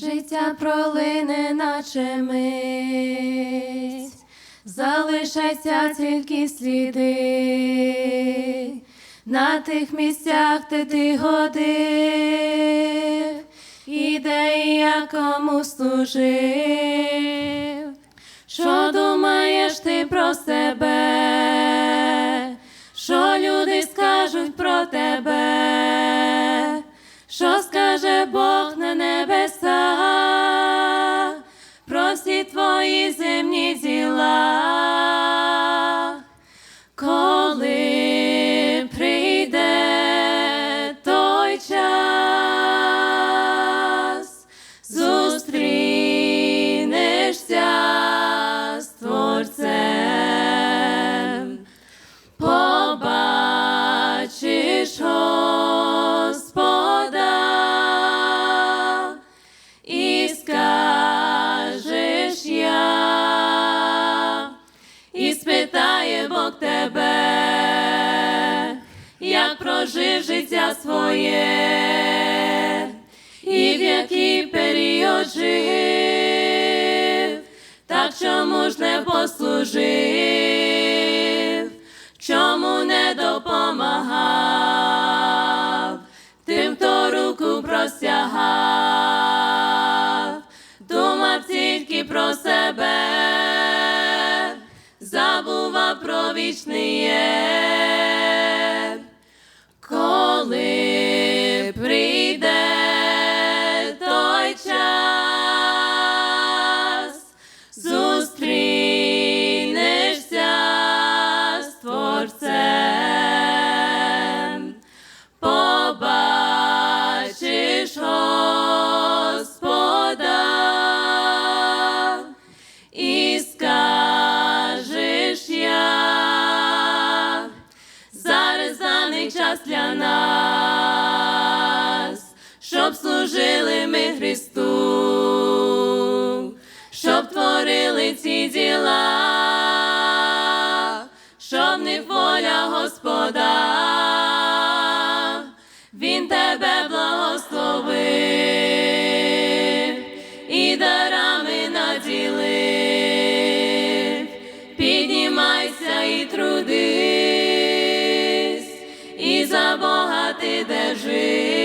Життя пролине, наче мить, залишаться тільки сліди на тих місцях, де ти ходив, і де кому служив. Що думаєш ти про себе? Земні діла? Прожив життя своє, і в який період жив, так чому ж не послужив, чому не допомагав, тим, хто руку простягав, думав тільки про себе, забував про вічний є. Зараз час для нас, щоб служили ми Христу, щоб творили ці діла, щоб не воля Господа, Він тебе благословив de